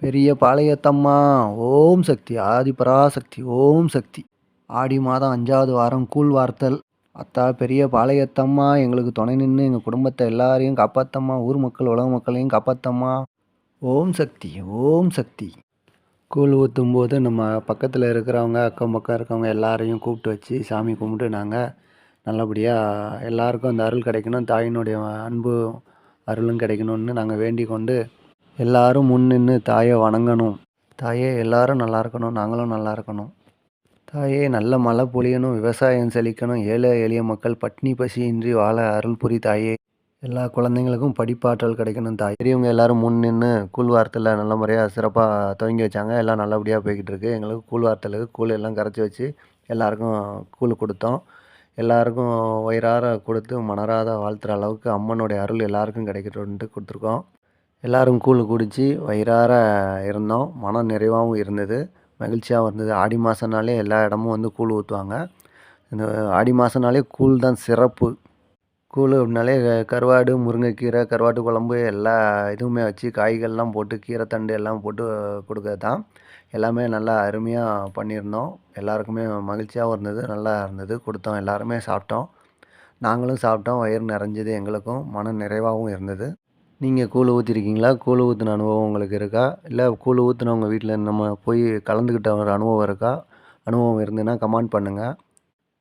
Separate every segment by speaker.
Speaker 1: பெரிய பாளையத்தம்மா. ஓம் சக்தி ஆதிபராசக்தி ஓம் சக்தி. ஆடி மாதம் அஞ்சாவது வாரம் கூழ் வார்த்தல். அத்தா பெரிய பாளையத்தம்மா எங்களுக்கு துணை நின்று எங்கள் குடும்பத்தை எல்லாரையும் காப்பாத்தம்மா. ஊர் மக்கள் உலக மக்களையும் காப்பாத்தம்மா. ஓம் சக்தி ஓம் சக்தி. கூழ் ஊற்றும் போது நம்ம பக்கத்தில் இருக்கிறவங்க அக்கம் பக்கம் இருக்கவங்க எல்லாரையும் கூப்பிட்டு வச்சு சாமி கும்பிட்டு நாங்கள் நல்லபடியாக எல்லாருக்கும் அந்த அருள் கிடைக்கணும். தாயினுடைய அன்பு அருளும் கிடைக்கணும்னு நாங்கள் வேண்டிக் கொண்டு எல்லாரும் முன் நின்று தாயை வணங்கணும். தாயே எல்லாரும் நல்லா இருக்கணும் நாங்களும் நல்லா இருக்கணும். தாயே நல்ல மழை பொழியணும் விவசாயம் செழிக்கணும் ஏழை எளிய மக்கள் பட்னி பசியின்றி வாழ அருள் புரி தாயே. எல்லா குழந்தைங்களுக்கும் படிப்பாற்றல் கிடைக்கணும் தாய். பெரியவங்க எல்லாரும் முன் நின்று கூழ்வார்த்தில் நல்ல முறையாக சிறப்பாக துவங்கி வச்சாங்க. எல்லாம் நல்லபடியாக போய்கிட்டு இருக்கு எங்களுக்கு கூழ்வார்த்தலுக்கு கூழ் எல்லாம் கரைச்சி வச்சு எல்லாருக்கும் கூழ் கொடுத்தோம். எல்லாருக்கும் வயிறார கொடுத்து மனராத வாழ்த்துற அளவுக்கு அம்மனுடைய அருள் எல்லாருக்கும் கிடைக்கட்டும்ட்டு கொடுத்துருக்கோம். எல்லோரும் கூழ் குடித்து வயிறார இருந்தோம். மன நிறைவாகவும் இருந்தது. மகிழ்ச்சியாகவும் இருந்தது ஆடி மாதம்னாலே எல்லா இடமும் வந்து கூழ் ஊற்றுவாங்க இந்த ஆடி மாதம்னாலே கூழ் தான் சிறப்பு. கூழ் அப்படின்னாலே கருவாடு முருங்கைக்கீரை கருவாட்டு குழம்பு எல்லா இதுவுமே வச்சு காய்கள்லாம் போட்டு கீரை தண்டு எல்லாம் போட்டு கொடுக்கறது தான். எல்லாமே நல்லா அருமையாக பண்ணியிருந்தோம். எல்லாருக்குமே மகிழ்ச்சியாகவும் இருந்தது. நல்லா இருந்தது. கொடுத்தோம். எல்லாருமே சாப்பிட்டோம். நாங்களும் சாப்பிட்டோம். வயிறு நிறைஞ்சது எங்களுக்கும். மன நிறைவாகவும் இருந்தது. நீங்கள் கூழ் ஊற்றிருக்கீங்களா கூழ் ஊற்றின அனுபவம் உங்களுக்கு இருக்கா? இல்லை கூழ் ஊற்றினவங்க வீட்டில் நம்ம போய் கலந்துக்கிட்ட ஒரு அனுபவம் இருக்கா? அனுபவம் இருந்ததுன்னா கமெண்ட் பண்ணுங்கள்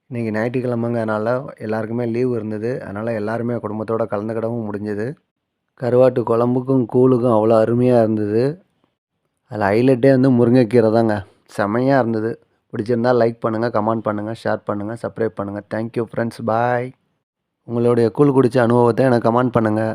Speaker 1: இன்றைக்கி ஞாயிற்றுக்கிழமைங்கனால எல்லாருக்குமே லீவ் இருந்தது. அதனால் எல்லாருமே குடும்பத்தோடு கலந்துக்கிடவும் முடிஞ்சது. கருவாட்டு குழம்புக்கும் கூழுக்கும் அவ்வளோ அருமையாக இருந்தது. அதில் ஹைலைட்டே வந்து முருங்கைக்கீரை தாங்க. செமையாக இருந்தது. பிடிச்சிருந்தால் லைக் பண்ணுங்கள் கமெண்ட் பண்ணுங்கள் ஷேர் பண்ணுங்கள் சப்ஸ்கிரைப் பண்ணுங்கள் தேங்க்யூ ஃப்ரெண்ட்ஸ் பாய் உங்களுடைய கூழ் குடித்த அனுபவத்தை எனக்கு கமெண்ட் பண்ணுங்கள்